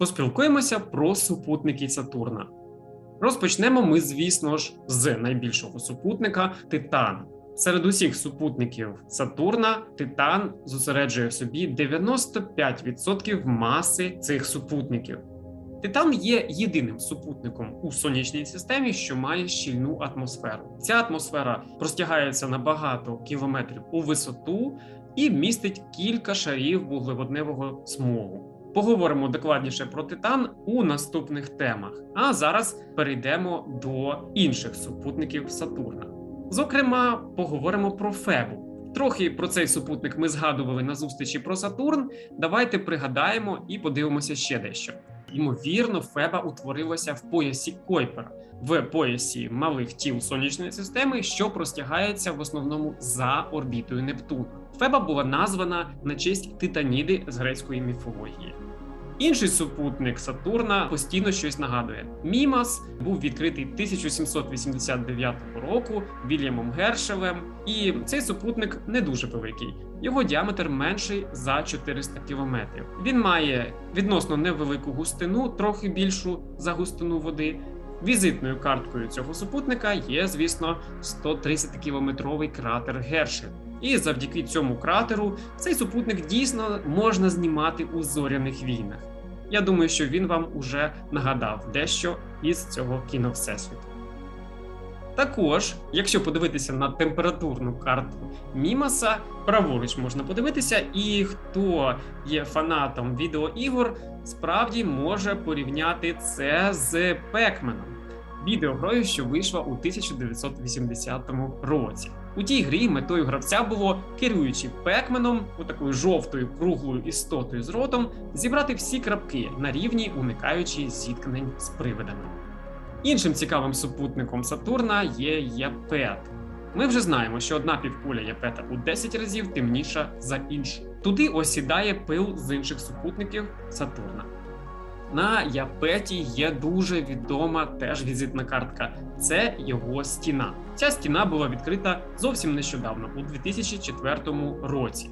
Поспілкуємося про супутники Сатурна. Розпочнемо ми, звісно ж, з найбільшого супутника Титан. Серед усіх супутників Сатурна Титан зосереджує в собі 95% маси цих супутників. Титан є єдиним супутником у сонячній системі, що має щільну атмосферу. Ця атмосфера простягається на багато кілометрів у висоту і містить кілька шарів вуглеводневого смогу. Поговоримо докладніше про Титан у наступних темах. А зараз перейдемо до інших супутників Сатурна. Зокрема, поговоримо про Фебу. Трохи про цей супутник ми згадували на зустрічі про Сатурн. Давайте пригадаємо і подивимося ще дещо. Ймовірно, Феба утворилася в поясі Койпера, в поясі малих тіл сонячної системи, що простягається в основному за орбітою Нептуна. Феба була названа на честь Титаніди з грецької міфології. Інший супутник Сатурна постійно щось нагадує. Мімас був відкритий 1789 року Вільямом Гершелем, і цей супутник не дуже великий. Його діаметр менший за 400 кілометрів. Він має відносно невелику густину, трохи більшу за густину води. Візитною карткою цього супутника є, звісно, 130 кілометровий кратер Гершель. І завдяки цьому кратеру цей супутник дійсно можна знімати у зоряних війнах. Я думаю, що він вам уже нагадав дещо із цього кіно Всесвіту. Також, якщо подивитися на температурну карту Мімаса, праворуч можна подивитися, і хто є фанатом відеоігор, справді може порівняти це з Пекменом, відеогрою, що вийшла у 1980 році. У тій грі метою гравця було, керуючи пекменом, отакою жовтою круглою істотою з ротом, зібрати всі крапки на рівні, уникаючи зіткнень з привидами. Іншим цікавим супутником Сатурна є Япет. Ми вже знаємо, що одна півкуля Япета у 10 разів темніша за іншу. Туди осідає пил з інших супутників Сатурна. На Япеті є дуже відома теж візитна картка. Це його стіна. Ця стіна була відкрита зовсім нещодавно, у 2004 році.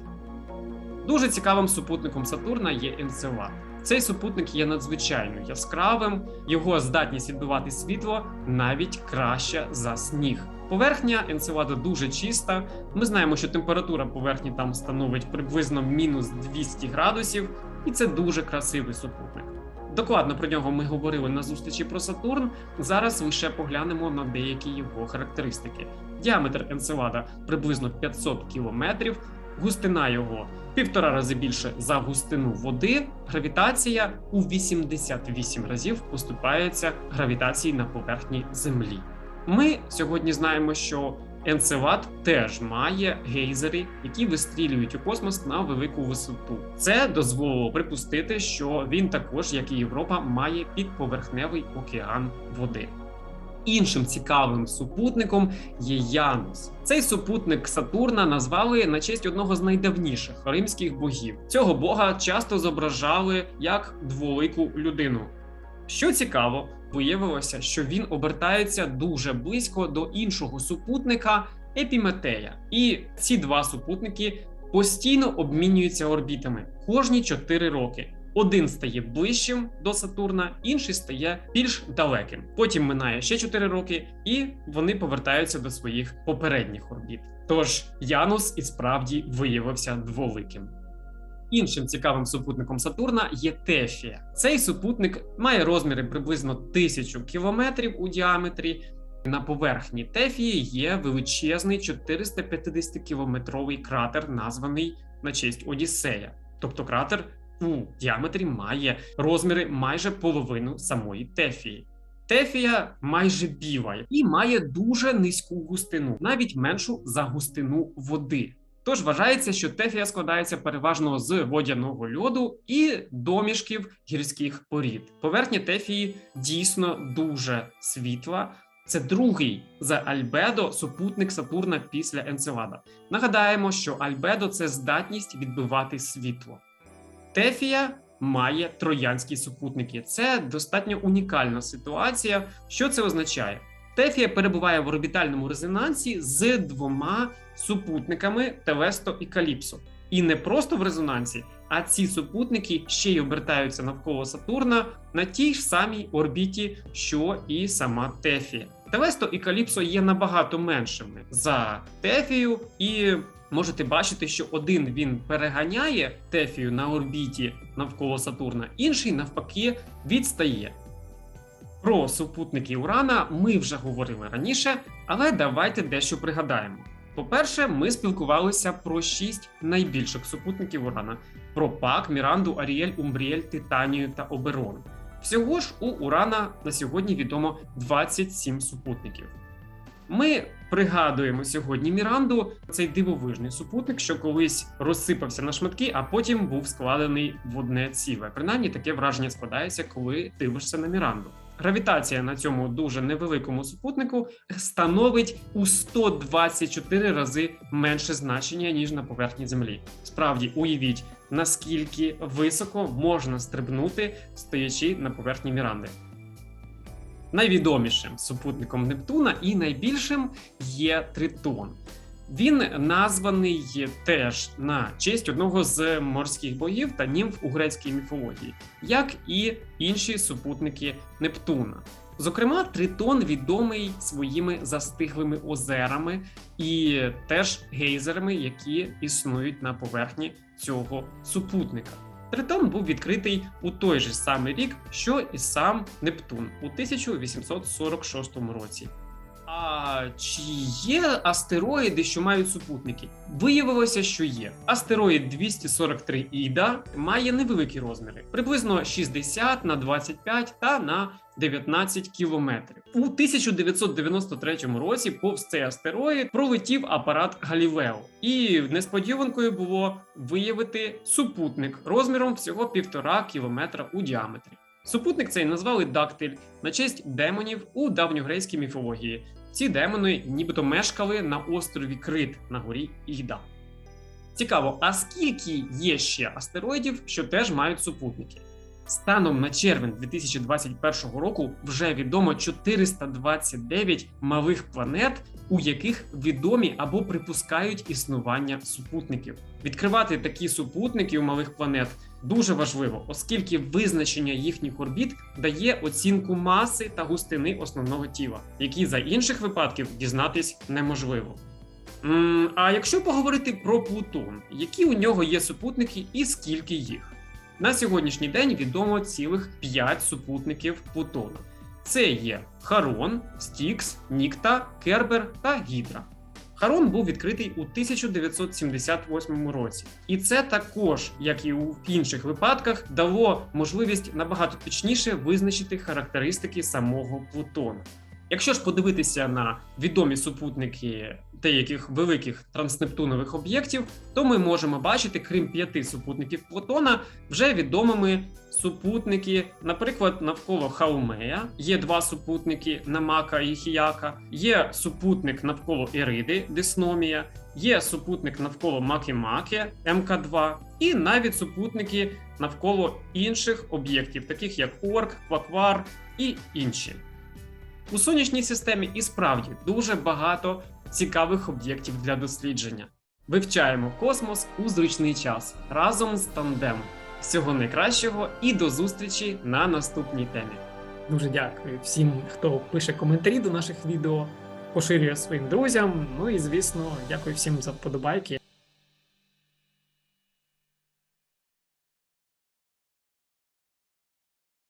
Дуже цікавим супутником Сатурна є Енцелад. Цей супутник є надзвичайно яскравим, його здатність відбивати світло навіть краща за сніг. Поверхня Енцелада дуже чиста. Ми знаємо, що температура поверхні там становить приблизно мінус 200 градусів, і це дуже красивий супутник. Докладно про нього ми говорили на зустрічі про Сатурн. Зараз лише поглянемо на деякі його характеристики. Діаметр Енцелада приблизно 500 кілометрів, густина його півтора рази більше за густину води. Гравітація у 88 разів поступається гравітації на поверхні Землі. Ми сьогодні знаємо, що Енцелад теж має гейзери, які вистрілюють у космос на велику висоту. Це дозволило припустити, що він також, як і Європа, має підповерхневий океан води. Іншим цікавим супутником є Янус. Цей супутник Сатурна назвали на честь одного з найдавніших римських богів. Цього бога часто зображали як дволику людину. Що цікаво, виявилося, що він обертається дуже близько до іншого супутника Епіметея, і ці два супутники постійно обмінюються орбітами кожні 4 роки. Один стає ближчим до Сатурна, інший стає більш далеким. Потім минає ще 4 роки, і вони повертаються до своїх попередніх орбіт. Тож Янус і справді виявився дволиким. Іншим цікавим супутником Сатурна є Тефія. Цей супутник має розміри приблизно тисячу кілометрів у діаметрі. На поверхні Тефії є величезний 450 кілометровий кратер, названий на честь Одіссея. Тобто кратер у діаметрі має розміри майже половину самої Тефії. Тефія майже біла і має дуже низьку густину, навіть меншу за густину води. Тож вважається, що тефія складається переважно з водяного льоду і домішків гірських порід. Поверхня тефії дійсно дуже світла. Це другий за Альбедо супутник Сатурна після Енцелада. Нагадаємо, що Альбедо це здатність відбивати світло. Тефія має троянські супутники. Це достатньо унікальна ситуація. Що це означає? Тефія перебуває в орбітальному резонансі з двома супутниками Телесто і Каліпсо. І не просто в резонансі, А ці супутники ще й обертаються навколо Сатурна на тій ж самій орбіті, що і сама Тефія. Телесто і Каліпсо є набагато меншими за Тефію, і можете бачити, що один він переганяє Тефію на орбіті навколо Сатурна, інший навпаки відстає. Про супутники Урана ми вже говорили раніше, але давайте дещо пригадаємо. По-перше, ми спілкувалися про шість найбільших супутників Урана: про Пак, Міранду, Аріель, Умбріель, Титанію та Оберон. Всього ж у Урана на сьогодні відомо 27 супутників. Ми пригадуємо сьогодні Міранду, цей дивовижний супутник, що колись розсипався на шматки, а потім був складений в одне ціле. Принаймні таке враження складається, коли дивишся на Міранду. Гравітація на цьому дуже невеликому супутнику становить у 124 рази менше значення ніж на поверхні Землі. Справді, уявіть, наскільки високо можна стрибнути, стоячи на поверхні Міранди. Найвідомішим супутником Нептуна і найбільшим є Тритон. Він названий теж на честь одного з морських богів та німф у грецькій міфології, як і інші супутники Нептуна. Зокрема, Тритон відомий своїми застиглими озерами і теж гейзерами, які існують на поверхні цього супутника. Тритон був відкритий у той же самий рік, що і сам Нептун у 1846 році. А чи є астероїди, що мають супутники? Виявилося, що є. Астероїд 243 Іда має невеликі розміри, приблизно 60 на 25 та на 19 кілометрів. У 1993 році повз цей астероїд пролетів апарат Галілео, і несподіванкою було виявити супутник розміром всього півтора кілометра у діаметрі. Супутник цей назвали Дактиль на честь демонів у давньогрейській міфології. Ці демони нібито мешкали на острові Крит на горі Іда. Цікаво, а скільки є ще астероїдів, що теж мають супутники? Станом на червень 2021 року вже відомо 429 малих планет, у яких відомі або припускають існування супутників. Відкривати такі супутники у малих планет дуже важливо, оскільки визначення їхніх орбіт дає оцінку маси та густини основного тіла, які за інших випадків дізнатись неможливо. А якщо поговорити про Плутон, які у нього є супутники і скільки їх? На сьогоднішній день відомо цілих 5 супутників Плутона. Це є Харон, Стікс, Нікта, Кербер та Гідра. Харон був відкритий у 1978 році, і це також, як і у інших випадках, дало можливість набагато точніше визначити характеристики самого Плутона. Якщо ж подивитися на відомі супутники деяких великих транснептунових об'єктів, то ми можемо бачити, крім п'яти супутників Плутона, вже відомими супутники, наприклад, навколо Хаумея. Є два супутники Намака і Хіяка, є супутник навколо Іриди Дисномія, є супутник навколо Макі-Макі МК2, і навіть супутники навколо інших об'єктів, таких як Орк, Кваквар і інші. У сонячній системі і справді дуже багато цікавих об'єктів для дослідження. Вивчаємо космос у зручний час разом з тандемом. Всього найкращого і до зустрічі на наступній темі. Дуже дякую всім, хто пише коментарі до наших відео, поширює своїм друзям. Ну і звісно, дякую всім за вподобайки.